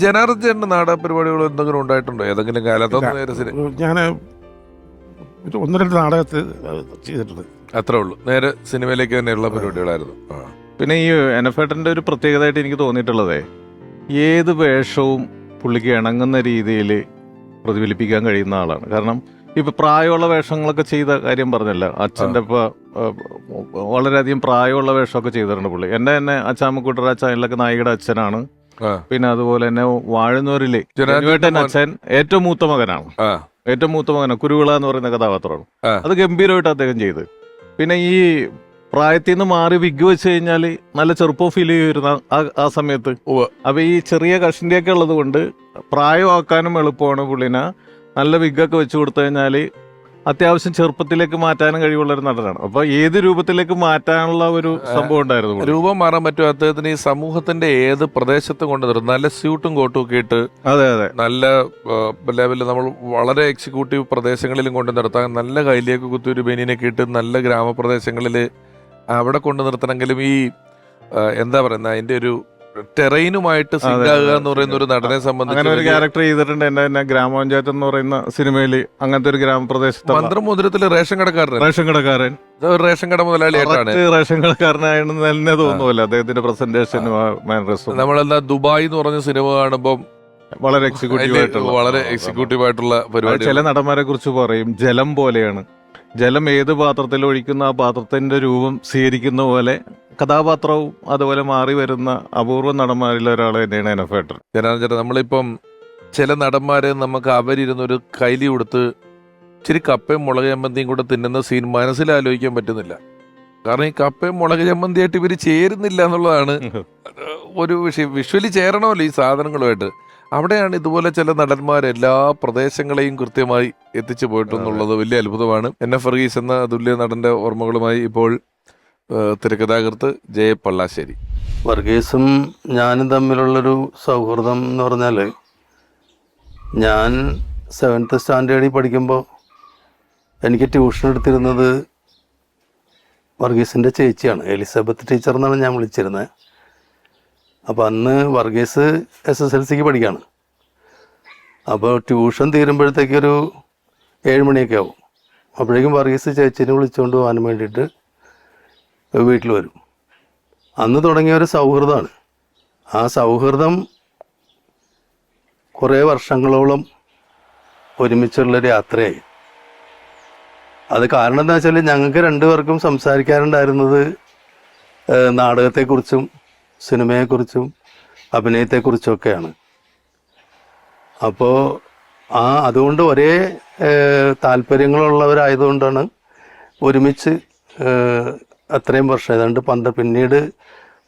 ജനാർദ്ദന്റെ നാടക പരിപാടികൾ എന്തെങ്കിലും ഉണ്ടായിട്ടുണ്ടോ? ഏതെങ്കിലും കാലത്ത് ഞാൻ ഒരു ഒന്ന് രണ്ട് നാടകത്തിൽ ചെയ്തിട്ടുണ്ട്. അത്രേ ഉള്ളൂ. നേരെ സിനിമയിലേക്ക് തന്നെയുള്ള പരിപാടികളായിരുന്നു. പിന്നെ ഈ എനഫേട്ടന്റെ ഒരു പ്രത്യേകതയായിട്ട് എനിക്ക് തോന്നിയിട്ടുള്ളതേ ഏത് വേഷവും പുള്ളിക്ക് ഇണങ്ങുന്ന രീതിയിൽ പ്രതിഫലിപ്പിക്കാൻ കഴിയുന്ന ആളാണ്. കാരണം ഇപ്പൊ പ്രായമുള്ള വേഷങ്ങളൊക്കെ ചെയ്ത കാര്യം പറഞ്ഞല്ല. അച്ഛന്റെ ഇപ്പൊ വളരെയധികം പ്രായമുള്ള വേഷമൊക്കെ ചെയ്തിട്ടുണ്ട് പുള്ളി. എന്റെ തന്നെ അച്ചാമ്മക്കൂട്ടർ അച്ഛനിലൊക്കെ നായികയുടെ അച്ഛനാണ്. പിന്നെ അതുപോലെ തന്നെ വാഴുന്നൂരിലെ ജനുവേട്ടൻ അച്ഛൻ ഏറ്റവും മൂത്ത മകനാണ്. ഏറ്റവും മൂത്ത മകനാണ്. കുരുവിള എന്ന് പറയുന്ന കഥാപാത്രമാണ്. അത് ഗംഭീരമായിട്ട് അദ്ദേഹം ചെയ്ത്. പിന്നെ ഈ പ്രായത്തിൽ നിന്ന് മാറി വിഗ് വെച്ച് കഴിഞ്ഞാൽ നല്ല ചെറുപ്പം ഫീൽ ചെയ്യുമായിരുന്നു ആ- സമയത്ത്. അപ്പൊ ഈ ചെറിയ കഷിന്റെയൊക്കെ ഉള്ളത് കൊണ്ട് പ്രായമാക്കാനും എളുപ്പമാണ് പുള്ളിനെ. നല്ല വിഗൊക്കെ വെച്ച് കൊടുത്തു കഴിഞ്ഞാൽ അത്യാവശ്യം ചെറുപ്പത്തിലേക്ക് മാറ്റാനും കഴിവുള്ള ഒരു നടനാണ്. അപ്പൊ ഏത് രൂപത്തിലേക്ക് മാറ്റാനുള്ള ഒരു സംഭവം ഉണ്ടായിരുന്നു. രൂപം മാറാൻ പറ്റും അദ്ദേഹത്തിന് ഈ സമൂഹത്തിന്റെ ഏത് പ്രദേശത്തും കൊണ്ട് നല്ല സ്യൂട്ടും കോട്ടും ഒക്കെ ഇട്ട് അതെ അതെ. നല്ല ലെവലിൽ നമ്മൾ വളരെ എക്സിക്യൂട്ടീവ് പ്രദേശങ്ങളിലും കൊണ്ട് നിർത്താൻ നല്ല കയ്യിലേക്ക് കുത്തി ഒരു ബനിയനൊക്കെ ഇട്ട് നല്ല ഗ്രാമപ്രദേശങ്ങളിൽ അവിടെ കൊണ്ട് നിർത്തണമെങ്കിലും ഈ എന്താ പറയുന്ന അതിന്റെ ഒരു ടെറൈനുമായിട്ട് സിങ്ക് അതെ, എന്ന് പറയുന്ന ഒരു നടനെ സംബന്ധിച്ച് അങ്ങനെ ഒരു ക്യാരക്ടർ ചെയ്തിട്ടുണ്ട്. എന്റെ തന്നെ ഗ്രാമപഞ്ചായത്ത് എന്ന് പറയുന്ന സിനിമയിൽ അങ്ങനത്തെ ഒരു ഗ്രാമപ്രദേശത്ത് മന്ത്രമോതിരത്തിൽ റേഷൻ കടക്കാരൻ. റേഷൻ കടക്കാരൻ. ഇത് റേഷൻ കട മുതലാളിയായിട്ടാണ്. റേഷൻ കടക്കാരനാണെന്ന് തന്നെ തോന്നുമല്ലോ അദ്ദേഹത്തിന്റെ പ്രസന്റേഷനും മാനറസും നമ്മളെന്താ ദുബായ് എന്ന് പറഞ്ഞ സിനിമ കാണുമ്പോൾ വളരെ എക്സിക്യൂട്ടീവ് ആയിട്ടുള്ള വളരെ എക്സിക്യൂട്ടീവ് ആയിട്ടുള്ള പരിപാടി ചില നടന്മാരെ കുറിച്ച് പറയും ജലം പോലെയാണ്. ജലം ഏത് പാത്രത്തിൽ ഒഴിക്കുന്ന ആ പാത്രത്തിന്റെ രൂപം സ്വീകരിക്കുന്ന പോലെ കഥാപാത്രവും അതുപോലെ മാറി വരുന്ന അപൂർവ നടന്മാരിൽ ഒരാൾ തന്നെയാണ് എനഫേട്ടർ. ജനാർജന നമ്മളിപ്പം ചില നടന്മാരെ നമുക്ക് അവരിരുന്നൊരു കൈലി കൊടുത്ത് ഇച്ചിരി കപ്പയും മുളക് കൂടെ തിന്നുന്ന സീൻ മനസ്സിലാലോചിക്കാൻ പറ്റുന്നില്ല. കാരണം ഈ കപ്പയും മുളക് ചമ്മന്തിയായിട്ട് ഇവർ ചേരുന്നില്ല എന്നുള്ളതാണ് ഒരു വിഷയം. വിഷ്വലി ചേരണമല്ലോ ഈ സാധനങ്ങളുമായിട്ട്. അവിടെയാണ് ഇതുപോലെ ചില നടന്മാർ എല്ലാ പ്രദേശങ്ങളെയും കൃത്യമായി എത്തിച്ചു പോയിട്ടെന്നുള്ളത് വലിയ അത്ഭുതമാണ്. എൻ. എഫ്. ഫർഗീസ് എന്ന അതുല്യ നടന്റെ ഓർമ്മകളുമായി ഇപ്പോൾ തിരക്കഥാകൃത്ത് ജയ പള്ളാശ്ശേരി. വർഗീസും ഞാനും തമ്മിലുള്ളൊരു സൗഹൃദം എന്ന് പറഞ്ഞാൽ ഞാൻ സെവൻത്ത് സ്റ്റാൻഡേർഡിൽ പഠിക്കുമ്പോൾ എനിക്ക് ട്യൂഷൻ എടുത്തിരുന്നത് വർഗീസിന്റെ ചേച്ചിയാണ്. എലിസബത്ത് ടീച്ചർ എന്നാണ് ഞാൻ വിളിച്ചിരുന്നത്. അപ്പോൾ അന്ന് വർഗീസ് എസ് എസ് എൽ സിക്ക് പഠിക്കുകയാണ് അപ്പോൾ ട്യൂഷൻ തീരുമ്പോഴത്തേക്കൊരു ഏഴ് മണിയൊക്കെ ആവും. അപ്പോഴേക്കും വർഗീസ് ചേച്ചീനെ വിളിച്ചുകൊണ്ട് പോകാൻ വേണ്ടിയിട്ട് വീട്ടിൽ വരും. അന്ന് തുടങ്ങിയ ഒരു സൗഹൃദമാണ്. ആ സൗഹൃദം കുറേ വർഷങ്ങളോളം ഒരുമിച്ചുള്ളൊരു യാത്രയായി. അത് കാരണം എന്താ വെച്ചാൽ ഞങ്ങൾക്ക് രണ്ടുപേർക്കും സംസാരിക്കാറുണ്ടായിരുന്നത് നാടകത്തെക്കുറിച്ചും സിനിമയെക്കുറിച്ചും അഭിനയത്തെക്കുറിച്ചും ഒക്കെയാണ് അപ്പോൾ ആ അതുകൊണ്ട് ഒരേ താല്പര്യങ്ങളുള്ളവരായതുകൊണ്ടാണ് ഒരുമിച്ച് അത്രയും വർഷം ഏതാണ്ട് പന്ത പിന്നീട്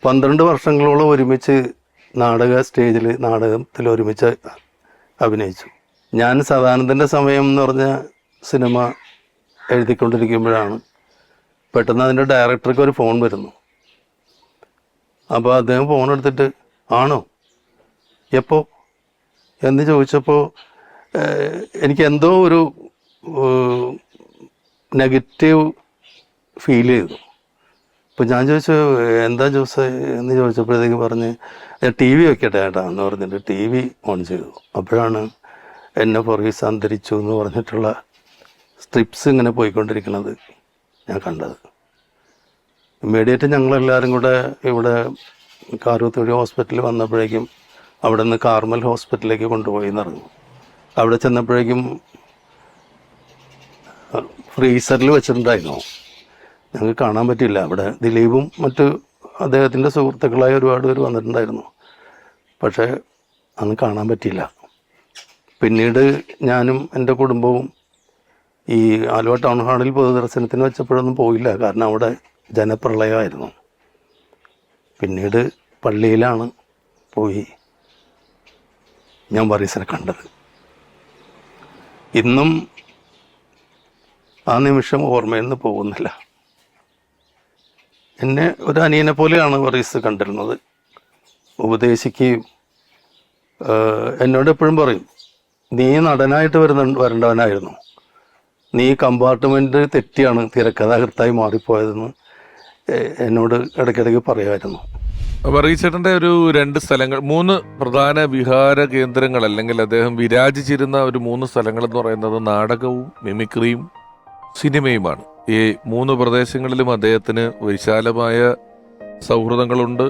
പന്ത്രണ്ട് വർഷങ്ങളോളം ഒരുമിച്ച് നാടക സ്റ്റേജിൽ നാടകത്തിൽ ഒരുമിച്ച് അഭിനയിച്ചു. ഞാൻ സദാനന്ദന്റെ സമയം എന്ന് പറഞ്ഞ സിനിമ എഴുതിക്കൊണ്ടിരിക്കുമ്പോഴാണ്. പെട്ടെന്ന് അതിന്റെ ഡയറക്ടർക്ക് ഒരു ഫോൺ വരുന്നു. അപ്പോൾ അദ്ദേഹം ഫോൺ എടുത്തിട്ട് ആണോ? എപ്പോ? എന്ന് ചോദിച്ചപ്പോൾ എനിക്ക് എന്തോ ഒരു നെഗറ്റീവ് ഫീൽ ചെയ്തു. അപ്പോൾ ഞാൻ ചോദിച്ചു എന്താ ജോസ്? എന്ന് ചോദിച്ചപ്പോഴത്തേക്ക് പറഞ്ഞ് ടി വി വെക്കട്ടെ ഏട്ടാ എന്ന് പറഞ്ഞിട്ട് ടി വി ഓൺ ചെയ്തു. അപ്പോഴാണ് എന്നെ പുറകിൽ സന്തരിച്ചു എന്ന് പറഞ്ഞിട്ടുള്ള സ്ട്രിപ്സ് ഇങ്ങനെ പോയിക്കൊണ്ടിരിക്കുന്നത് ഞാൻ കണ്ടത്. ഇമ്മീഡിയറ്റ് ഞങ്ങളെല്ലാവരും കൂടെ ഇവിടെ കാരൂത്തൊഴി ഹോസ്പിറ്റലിൽ വന്നപ്പോഴേക്കും അവിടെ നിന്ന് കാർമൽ ഹോസ്പിറ്റലിലേക്ക് കൊണ്ടുപോയി എന്നറിഞ്ഞു അവിടെ ചെന്നപ്പോഴേക്കും ഫ്രീസറിൽ വെച്ചിട്ടുണ്ടായിരുന്നു. ഞങ്ങൾക്ക് കാണാൻ പറ്റില്ല അവിടെ ദിലീപും മറ്റ് അദ്ദേഹത്തിന്റെ സുഹൃത്തുക്കളായ ഒരുപാട് പേര് വന്നിട്ടുണ്ടായിരുന്നു. പക്ഷേ അന്ന് കാണാൻ പറ്റിയില്ല. പിന്നീട് ഞാനും എന്റെ കുടുംബവും ഈ ആലുവ ടൗൺ ഹാളിൽ പൊതുദർശനത്തിന് വെച്ചപ്പോഴൊന്നും പോയില്ല. കാരണം അവിടെ ജനപ്രളയമായിരുന്നു. പിന്നീട് പള്ളിയിലാണ് പോയി ഞാൻ വറീസനെ കണ്ടത്. ഇന്നും ആ നിമിഷം ഓർമ്മയിൽ നിന്ന് പോകുന്നില്ല. എന്നെ ഒരു അനിയനെ പോലെയാണ് വറീസ് കണ്ടിരുന്നത്. ഉപദേശിക്കുകയും എന്നോട് എപ്പോഴും പറയും നീ നടനായിട്ട് വരുന്ന വരേണ്ടവനായിരുന്നു. നീ കമ്പാർട്ട്മെന്റ് തെറ്റിയാണ് തിരക്കഥാകൃത്തായി മാറിപ്പോയതെന്ന് എന്നോട് ഇടയ്ക്കിടയ്ക്ക് പറയുമായിരുന്നു വർഗീച്ചേട്ടന്റെ ഒരു രണ്ട് സ്ഥലങ്ങൾ മൂന്ന് പ്രധാന വിഹാര കേന്ദ്രങ്ങൾ അല്ലെങ്കിൽ അദ്ദേഹം വിരാജിച്ചിരുന്ന ഒരു മൂന്ന് സ്ഥലങ്ങൾ എന്ന് പറയുന്നത് നാടകവും മിമിക്രിയും സിനിമയുമാണ്. ഈ മൂന്ന് പ്രദേശങ്ങളിലും അദ്ദേഹത്തിന് വിശാലമായ സൗഹൃദങ്ങളുണ്ട്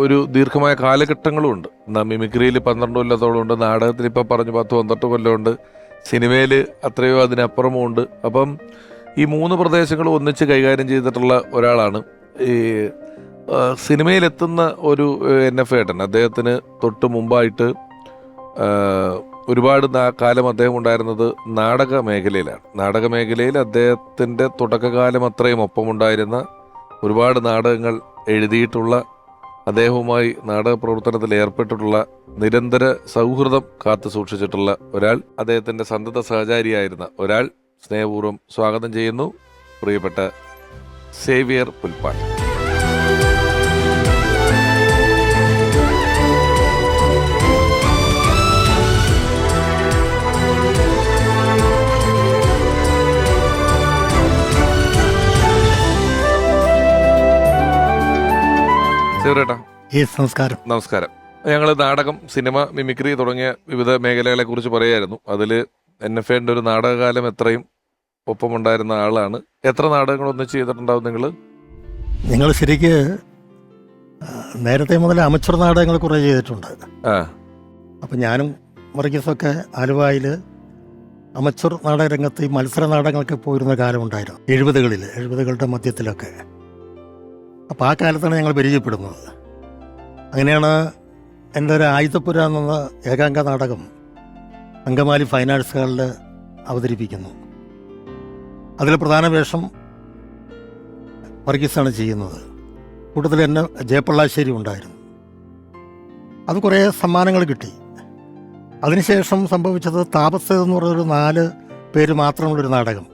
ഒരു ദീർഘമായ കാലഘട്ടങ്ങളുമുണ്ട് എന്നാൽ എന്നാ മിമിക്രിയിൽ പന്ത്രണ്ട് കൊല്ലത്തോളം ഉണ്ട് നാടകത്തിൽ ഇപ്പം പറഞ്ഞു പത്ത് പന്ത്രണ്ട് കൊല്ലമുണ്ട് സിനിമയിൽ അത്രയോ അതിനപ്പുറമോ ഉണ്ട് അപ്പം ഈ മൂന്ന് പ്രദേശങ്ങളും ഒന്നിച്ച് കൈകാര്യം ചെയ്തിട്ടുള്ള ഒരാളാണ്. ഈ സിനിമയിലെത്തുന്ന ഒരു എൻ എഫ് ഏട്ടൻ. അദ്ദേഹത്തിന് തൊട്ട് മുമ്പായിട്ട് ഒരുപാട് കാലം അദ്ദേഹം ഉണ്ടായിരുന്നത് നാടക മേഖലയിലാണ്. നാടക മേഖലയിൽ അദ്ദേഹത്തിന്റെ തുടക്കകാലം അത്രയും ഒപ്പമുണ്ടായിരുന്ന ഒരുപാട് നാടകങ്ങൾ എഴുതിയിട്ടുള്ള അദ്ദേഹവുമായി നാടക പ്രവർത്തനത്തിൽ ഏർപ്പെട്ടിട്ടുള്ള നിരന്തര സൗഹൃദം കാത്തു സൂക്ഷിച്ചിട്ടുള്ള ഒരാൾ അദ്ദേഹത്തിന്റെ സന്തത സഹചാരിയായിരുന്ന ഒരാൾ. സ്നേഹപൂർവം സ്വാഗതം ചെയ്യുന്നു പ്രിയപ്പെട്ട സേവിയർ പുൽപ്പാൻ ഈ നമസ്കാരം. ഞങ്ങൾ നാടകം സിനിമ മിമിക്രി തുടങ്ങിയ വിവിധ മേഖലകളെ കുറിച്ച് പറയായിരുന്നു. അതിൽ എൻ എഫ് എന്റെ ഒരു നാടകകാലം എത്രയും ഒപ്പമുണ്ടായിരുന്ന ആളാണ്. എത്ര നാടകങ്ങൾ ഒന്നിച്ച് ചെയ്തിട്ടുണ്ടാവും നിങ്ങൾ നിങ്ങൾ ശരിക്ക് നേരത്തെ മുതൽ അമച്ചർ നാടകങ്ങൾ കുറേ ചെയ്തിട്ടുണ്ട്. ആ. അപ്പം ഞാനും വർഗീസൊക്കെ ആലുവായിൽ അമച്ചർ നാടകരംഗത്ത് ഈ മത്സര നാടകങ്ങൾക്ക് പോയിരുന്ന കാലമുണ്ടായിരുന്നു എഴുപതുകളിൽ എഴുപതുകളുടെ മധ്യത്തിലൊക്കെ. അപ്പോൾ ആ കാലത്താണ് ഞങ്ങൾ പരിചയപ്പെടുന്നത്. അങ്ങനെയാണ് എന്റെ ഒരു ആയുധപ്പുര എന്ന ഏകാംഗ നാടകം അങ്കമാലി ഫൈൻ ആർട്സ് ഹാളിൽ അവതരിപ്പിക്കുന്നു. അതിലെ പ്രധാന വേഷം വർഗീസാണ് ചെയ്യുന്നത്. കൂട്ടത്തിൽ എന്നെ ജയപ്പള്ളാശ്ശേരി ഉണ്ടായിരുന്നു. അത് കുറേ സമ്മാനങ്ങൾ കിട്ടി. അതിനുശേഷം സംഭവിച്ചത് താപസ് എന്ന് പറഞ്ഞൊരു നാല് പേര് മാത്രമുള്ളൊരു നാടകം.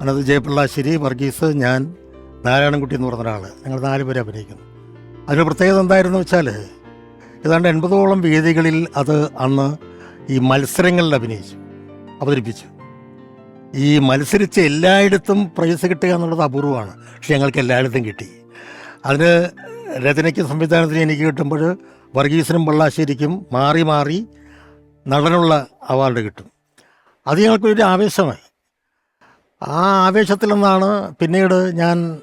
അതിനകത്ത് ജയപ്പള്ളാശ്ശേരി വർഗീസ് ഞാൻ നാരായണൻകുട്ടി എന്ന് പറഞ്ഞ ഒരാൾ ഞങ്ങൾ നാല് പേര് അഭിനയിക്കുന്നു. അതിന് പ്രത്യേകത എന്തായിരുന്നു വെച്ചാൽ ഏതാണ്ട് എൺപതോളം വേദികളിൽ അത് അന്ന് ഈ മത്സരങ്ങളിൽ അഭിനയിച്ചു അവതരിപ്പിച്ചു. ഈ മത്സരിച്ച് എല്ലായിടത്തും പ്രൈസ് കിട്ടുക എന്നുള്ളത് അപൂർവമാണ്. പക്ഷെ ഞങ്ങൾക്ക് എല്ലായിടത്തും കിട്ടി. അതിന് രചനയ്ക്കും സംവിധാനത്തിനും എനിക്ക് കിട്ടുമ്പോൾ വർഗീസിനും പള്ളാശ്ശേരിക്കും മാറി മാറി നടനുള്ള അവാർഡ് കിട്ടും. അത് ഞങ്ങൾക്കൊരു ആവേശമായി. ആ ആവേശത്തിൽ നിന്നാണ് പിന്നീട് ഞാൻ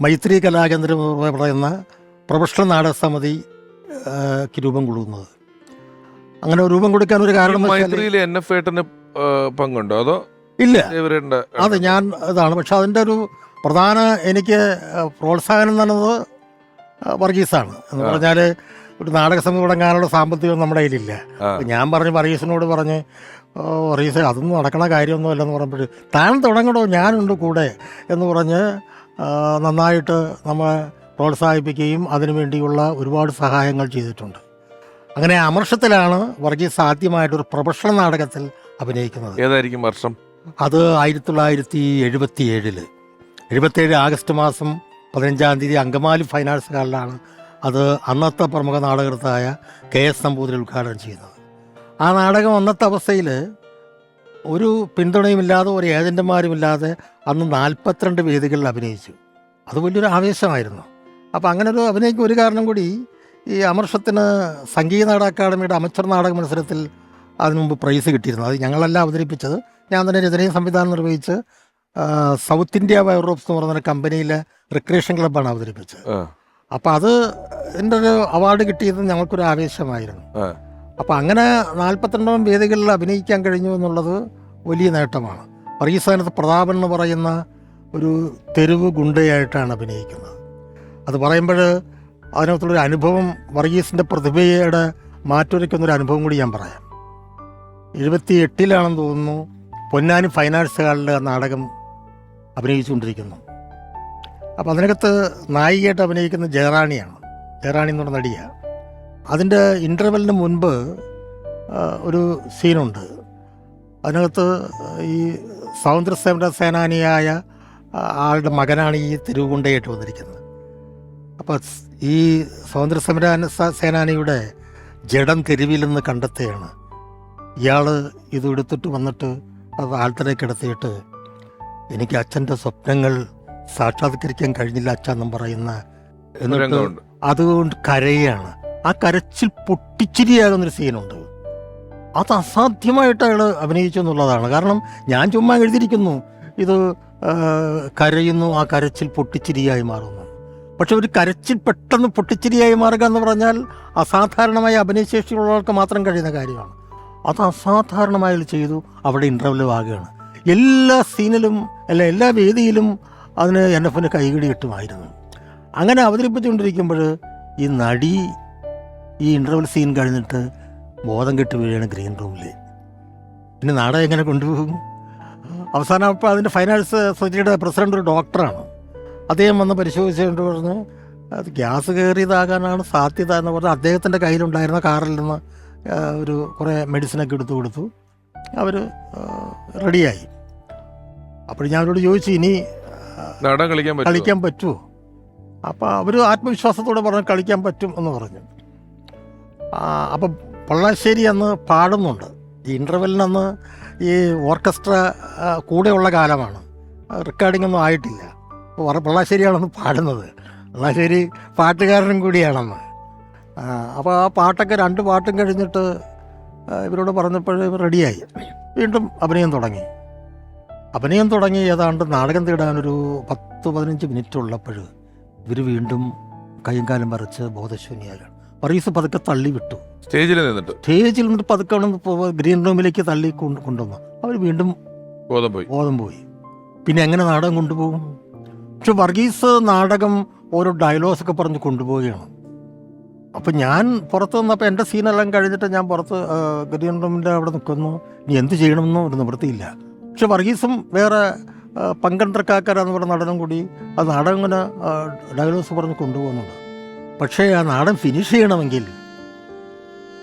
മൈത്രി കലാകേന്ദ്രം പറയുന്ന പ്രൊഫഷണൽ നാടക സമിതി രൂപം കൊടുക്കുന്നത്. അങ്ങനെ രൂപം കൊടുക്കാൻ ഒരു കാരണം മൈത്രിയിൽ എൻ എഫ് ഏട്ടന് പങ്കുണ്ടോ? അതോ ഇല്ല. അതെ ഞാൻ ഇതാണ്. പക്ഷെ അതിന്റെ ഒരു പ്രധാന എനിക്ക് പ്രോത്സാഹനം തന്നത് വർഗീസാണ്. എന്ന് പറഞ്ഞാൽ ഒരു നാടക സമിതി തുടങ്ങാനുള്ള സാമ്പത്തികം നമ്മുടെ കയ്യിലില്ല. ഞാൻ പറഞ്ഞു വർഗീസിനോട് പറഞ്ഞ് "ഓ, വർഗീസ് അതൊന്നും നടക്കണ കാര്യമൊന്നും അല്ലെന്ന് പറഞ്ഞപ്പോൾ താൻ തുടങ്ങണോ ഞാനുണ്ട് കൂടെ എന്ന് പറഞ്ഞ് നന്നായിട്ട് നമ്മളെ പ്രോത്സാഹിപ്പിക്കുകയും അതിനുവേണ്ടിയുള്ള ഒരുപാട് സഹായങ്ങൾ ചെയ്തിട്ടുണ്ട്. അങ്ങനെ അമർഷത്തിലാണ് വർഗീസ് ആദ്യമായിട്ടൊരു പ്രൊഫഷണൽ നാടകത്തിൽ അഭിനയിക്കുന്നത്. ഏതായിരിക്കും വർഷം? അത് ആയിരത്തി തൊള്ളായിരത്തി എഴുപത്തി ഏഴിൽ എഴുപത്തേഴ് ആഗസ്റ്റ് മാസം പതിനഞ്ചാം തീയതി അങ്കമാലി ഫൈൻ ആർട്സ് ഹാളിലാണ് അത് അന്നത്തെ പ്രമുഖ നാടകൃത്തായ കെ എസ് നമ്പൂതിരി ഉദ്ഘാടനം ചെയ്യുന്നത്. ആ നാടകം അന്നത്തെ അവസ്ഥയിൽ ഒരു പിന്തുണയുമില്ലാതെ ഒരു ഏജന്റുമാരുമില്ലാതെ അന്ന് നാൽപ്പത്തിരണ്ട് വേദികളിൽ അഭിനയിച്ചു. അത് വലിയൊരു ആവേശമായിരുന്നു. അപ്പോൾ അങ്ങനെ ഒരു അഭിനയിക്ക് ഒരു കാരണം കൂടി ഈ അമർഷത്തിന് സംഗീത നാടക അക്കാദമിയുടെ അമച്ചർ നാടക മത്സരത്തിൽ അതിനു മുമ്പ് പ്രൈസ് കിട്ടിയിരുന്നു. അത് ഞങ്ങളല്ല അവതരിപ്പിച്ചത്. ഞാൻ തന്നെ രചനയും സംവിധാനം നിർവഹിച്ച് സൗത്ത് ഇന്ത്യ വൈറോപ്സ് എന്ന് പറയുന്ന കമ്പനിയിലെ റിക്രിയേഷൻ ക്ലബ്ബാണ് അവതരിപ്പിച്ചത്. അപ്പോൾ അത് എന്റെ ഒരു അവാർഡ് കിട്ടിയത് ഞങ്ങൾക്കൊരു ആവേശമായിരുന്നു. അപ്പോൾ അങ്ങനെ നാൽപ്പത്തിരണ്ടോളം വേദികളിൽ അഭിനയിക്കാൻ കഴിഞ്ഞു എന്നുള്ളത് വലിയ നേട്ടമാണ്. വർഗീസാനത്ത് പ്രതാപൻ എന്ന് പറയുന്ന ഒരു തെരുവ് ഗുണ്ടയായിട്ടാണ് അഭിനയിക്കുന്നത്. അത് പറയുമ്പോൾ അതിനകത്തുള്ളൊരു അനുഭവം വർഗീസിന്റെ പ്രതിഭയുടെ മാറ്റൊരുക്കുന്നൊരു അനുഭവം കൂടി ഞാൻ പറയാം. എഴുപത്തി എട്ടിലാണെന്ന് തോന്നുന്നു പൊന്നാനി ആർട്സ് ഹാളിൽ നാടകം അഭിനയിച്ചുകൊണ്ടിരിക്കുന്നു. അപ്പോൾ അതിനകത്ത് നായികയായിട്ട് അഭിനയിക്കുന്ന ജയറാണിയാണ്. ജയറാണി എന്ന് പറഞ്ഞ നടിയാണ് അതിന്റെ ഇന്റർവെല്ലിന് മുൻപ് ഒരു സീനുണ്ട്. അതിനകത്ത് ഈ സ്വാതന്ത്ര്യ സമര സേനാനിയായ ആളുടെ മകനാണ് ഈ തിരുവുകൊണ്ടയായിട്ട് വന്നിരിക്കുന്നത്. അപ്പോൾ ഈ സ്വാതന്ത്ര്യ സമര സേനാനിയുടെ ജഡം തെരുവിൽ നിന്ന് കണ്ടെത്തുകയാണ് ഇയാൾ ഇത് എടുത്തിട്ട് വന്നിട്ട് അത് ആൾത്തലേക്ക് കിടത്തിയിട്ട് എനിക്ക് അച്ഛന്റെ സ്വപ്നങ്ങൾ സാക്ഷാത്കരിക്കാൻ കഴിഞ്ഞില്ല അച്ഛൻ എന്നും പറയുന്ന എന്നിട്ട് അതുകൊണ്ട് കരയാണ്. ആ കരച്ചിൽ പൊട്ടിച്ചിരിയാകുന്നൊരു സീനുണ്ട്. അത് അസാധ്യമായിട്ട് അയാൾ അഭിനയിച്ചു എന്നുള്ളതാണ്. കാരണം ഞാൻ ചുമ്മാ എഴുതിയിരിക്കുന്നു. ഇത് കരയുന്നു ആ കരച്ചിൽ പൊട്ടിച്ചിരിയായി മാറുന്നു. പക്ഷെ ഒരു കരച്ചിൽ പെട്ടെന്ന് പൊട്ടിച്ചിരിയായി മാറുക എന്ന് പറഞ്ഞാൽ അസാധാരണമായ അഭിനയശേഷിയുള്ളവർക്ക് മാത്രം കഴിയുന്ന കാര്യമാണ്. അത് അസാധാരണമായി ചെയ്തു അവിടെ ഇന്റർവ്യൂ ആകുകയാണ്. എല്ലാ സീനിലും അല്ല എല്ലാ വേദിയിലും അതിന് എൻ എഫിന് കൈകിടി കിട്ടുമായിരുന്നു. അങ്ങനെ അവതരിപ്പിച്ചുകൊണ്ടിരിക്കുമ്പോൾ ഈ നടി ഈ ഇന്റർവൽ സീൻ കഴിഞ്ഞിട്ട് ബോധം കെട്ടി വീഴുകയാണ് ഗ്രീൻ റൂമിൽ പിന്നെ നാടകം എങ്ങനെ കൊണ്ടുപോകും? അവസാനം അപ്പോൾ അതിന്റെ ഫൈനാൻസ് സൊസൈറ്റിയുടെ പ്രസിഡന്റ് ഒരു ഡോക്ടറാണ് അദ്ദേഹം വന്ന് പരിശോധിച്ചുകൊണ്ട് പറഞ്ഞ് അത് ഗ്യാസ് കയറിയതാകാനാണ് സാധ്യത എന്ന് പറഞ്ഞാൽ അദ്ദേഹത്തിന്റെ കയ്യിലുണ്ടായിരുന്ന കാറിൽ നിന്ന് ഒരു കുറേ മെഡിസിനൊക്കെ എടുത്തു കൊടുത്തു. അവർ റെഡിയായി. അപ്പോൾ ഞാൻ അവരോട് ചോദിച്ചു ഇനി കളിക്കാൻ പറ്റും കളിക്കാൻ പറ്റുമോ? അപ്പോൾ അവർ ആത്മവിശ്വാസത്തോടെ പറഞ്ഞു കളിക്കാൻ പറ്റും എന്ന് പറഞ്ഞു. അപ്പം പൊള്ളാശ്ശേരി അന്ന് പാടുന്നുണ്ട്. ഈ ഇന്റർവെല്ലിനന്ന് ഈ ഓർക്കസ്ട്ര കൂടെയുള്ള കാലമാണ്. റെക്കോർഡിംഗ് ഒന്നും ആയിട്ടില്ല. പൊള്ളാശ്ശേരിയാണെന്ന് പാടുന്നത്. പൊള്ളാശ്ശേരി പാട്ടുകാരനും കൂടിയാണെന്ന്. അപ്പോൾ ആ പാട്ടൊക്കെ രണ്ട് പാട്ടും കഴിഞ്ഞിട്ട് ഇവരോട് പറഞ്ഞപ്പോൾ ഇവർ റെഡിയായി. വീണ്ടും അഭിനയം തുടങ്ങി. അഭിനയം തുടങ്ങി ഏതാണ്ട് നാടകം തീടാനൊരു പത്ത് പതിനഞ്ച് മിനിറ്റ് ഉള്ളപ്പോൾ ഇവർ വീണ്ടും കൈയും കാലം വരച്ച് ബോധശൂന്യാകാണ് പറീസ് പതുക്കെ തള്ളി വിട്ടു. സ്റ്റേജിൽ നിന്നിട്ട്? സ്റ്റേജിൽ നിന്നിട്ട് പതുക്കെ ഗ്രീൻ റൂമിലേക്ക് തള്ളി കൊണ്ട് കൊണ്ടുവന്നു അവർ വീണ്ടും ബോധം പോയി. ബോധം പോയി. പിന്നെ എങ്ങനെ നാടകം കൊണ്ടുപോകും? പക്ഷെ വർഗീസ് നാടകം ഓരോ ഡയലോഗ്സ് ഒക്കെ പറഞ്ഞ് കൊണ്ടുപോവുകയാണ്. അപ്പം ഞാൻ പുറത്ത് വന്നപ്പോൾ എന്റെ സീനെല്ലാം കഴിഞ്ഞിട്ട് ഞാൻ പുറത്ത് ഗതികണ്ഠമിന്റെ അവിടെ നിൽക്കുന്നു ഇനി എന്ത് ചെയ്യണമെന്നോ ഒരു നിവൃത്തിയില്ല. പക്ഷെ വർഗീസും വേറെ എന്ന് പറഞ്ഞ നടനും കൂടി ആ നാടകം ഇങ്ങനെ ഡയലോഗ്സ് പറഞ്ഞ് കൊണ്ടുപോകുന്നുണ്ട്. പക്ഷേ ആ നാടൻ ഫിനിഷ് ചെയ്യണമെങ്കിൽ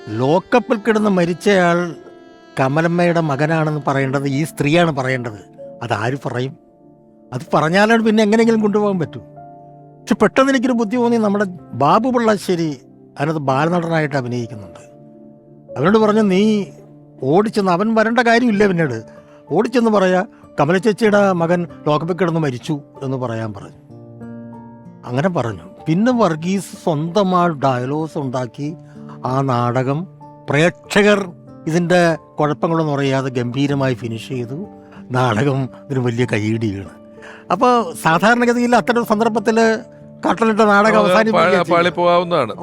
ലോക്കപ്പിൽ കിടന്ന് മരിച്ചയാൾ കമലമ്മയുടെ മകനാണെന്ന് പറയേണ്ടത് ഈ സ്ത്രീയാണ് പറയേണ്ടത്. അതാര് പറയും? അത് പറഞ്ഞാലാണ് പിന്നെ എങ്ങനെയെങ്കിലും കൊണ്ടുപോകാൻ പറ്റൂ. പക്ഷെ പെട്ടെന്ന് എനിക്കൊരു ബുദ്ധി തോന്നി നമ്മുടെ ബാബു പിള്ളശ്ശേരി അതിനകത്ത് ബാലനടനായിട്ട് അഭിനയിക്കുന്നുണ്ട്. അവനോട് പറഞ്ഞു നീ ഓടിച്ചെന്ന് അവൻ വരേണ്ട കാര്യമില്ല പിന്നീട്. ഓടിച്ചെന്ന് പറയാ കമല ചേച്ചിയുടെ മകൻ ലോകപ്പിൽ കിടന്ന് മരിച്ചു എന്ന് പറയാൻ പറഞ്ഞു. അങ്ങനെ പറഞ്ഞു. പിന്നെ വർഗീസ് സ്വന്തമായി ഡയലോഗ്സ് ഉണ്ടാക്കി ആ നാടകം പ്രേക്ഷകർ ഇതിന്റെ കുഴപ്പങ്ങളൊന്നും അറിയാതെ ഗംഭീരമായി ഫിനിഷ് ചെയ്തു. നാടകം ഇതിന് വലിയ കൈയിടി വീണ് അപ്പോൾ സാധാരണഗതിയിൽ അത്തരം സന്ദർഭത്തിൽ കട്ടലിട്ട നാടകം പാളി അവസാനിപ്പിക്കുകയാണ് പോകാവുന്നതാണ്